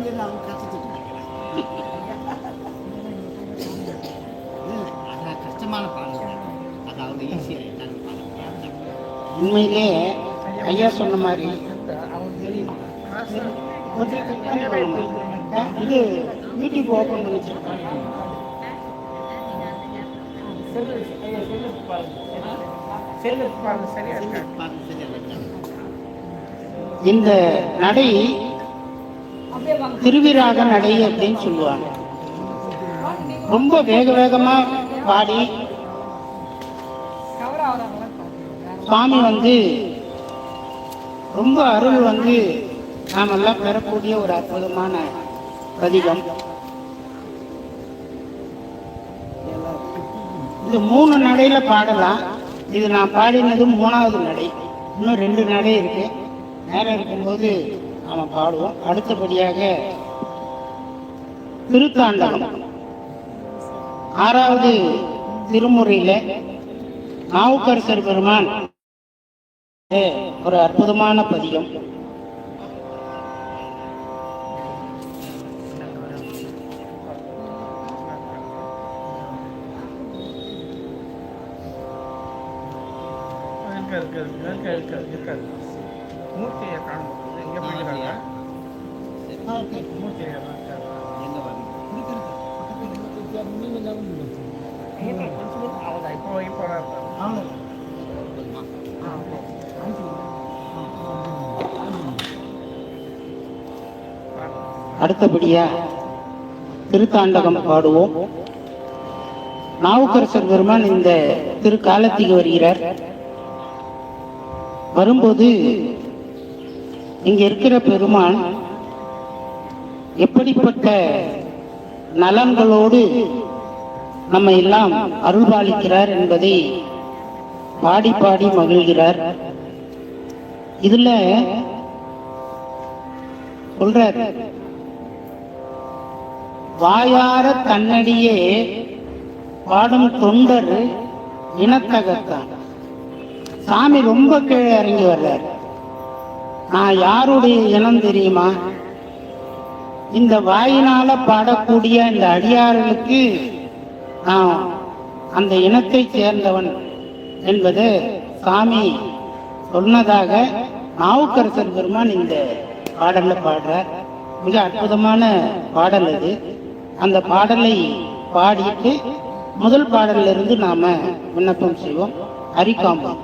இங்கே அவங்க கற்றுக்கிட்டு அதான் கஷ்டமான பாடல். அதாவது ஈஸியாக எல்லாரும் பாடல். உண்மையிலே ஐயா சொன்ன மாதிரி. இது யூடியூப் ஓப்பன் பண்ணி வச்சிருக்காங்க இந்த நடை திருவிராக நடை அப்படின்னு சொல்லுவாங்க. ரொம்ப வேக வேகமா பாடி சுவாமி வந்து ரொம்ப அருள் வந்து நாமெல்லாம் பெறக்கூடிய ஒரு அற்புதமான பதிகம். இது மூணு நடையில பாடலாம். இது நான் பாடினது மூணாவது நடை. இன்னும் ரெண்டு நடை இருக்கு. நேரம் இருக்கும்போது நாம பாடுவோம். அடுத்தபடியாக திருத்தாண்டகம் ஆறாவது திருமுறையில நாவுக்கரசர் பெருமான் ஒரு அற்புதமான பதியம் இருக்கு இருக்கு இருக்கு இருக்காது மூர்த்தியை காணும். அடுத்தபடியா திருத்தாண்டகம் பாடுவோம். நாவுக்கரசர் பெருமான் இந்த திருக்காலத்துக்கு வருகிறார். வரும்போது இங்க இருக்கிற பெருமான் எப்படிப்பட்ட நலன்களோடு நம்ம எல்லாம் அருள்பாலிக்கிறார் என்பதை பாடி பாடி மகிழ்கிறார். இதுல சொல்ற வாயார தன்னடியே பாடும் தொண்டர் இனத்தகத்தான். சாமி ரொம்ப கீழே இறங்கி வர்றார். நான் யாருடைய இனம் தெரியுமா? இந்த வாயினால பாடக்கூடிய இந்த அடியார்களுக்கு நான் அந்த இனத்தை சேர்ந்தவன் என்பது சாமி சொன்னதாக நாவுக்கரசர் பெருமான் இந்த பாடல்ல பாடுறார். மிக அற்புதமான பாடல் அது. அந்த பாடலை பாடிட்டு முதல் பாடல்ல இருந்து நாம விண்ணப்பம் செய்வோம். ஹரிகாம்பம்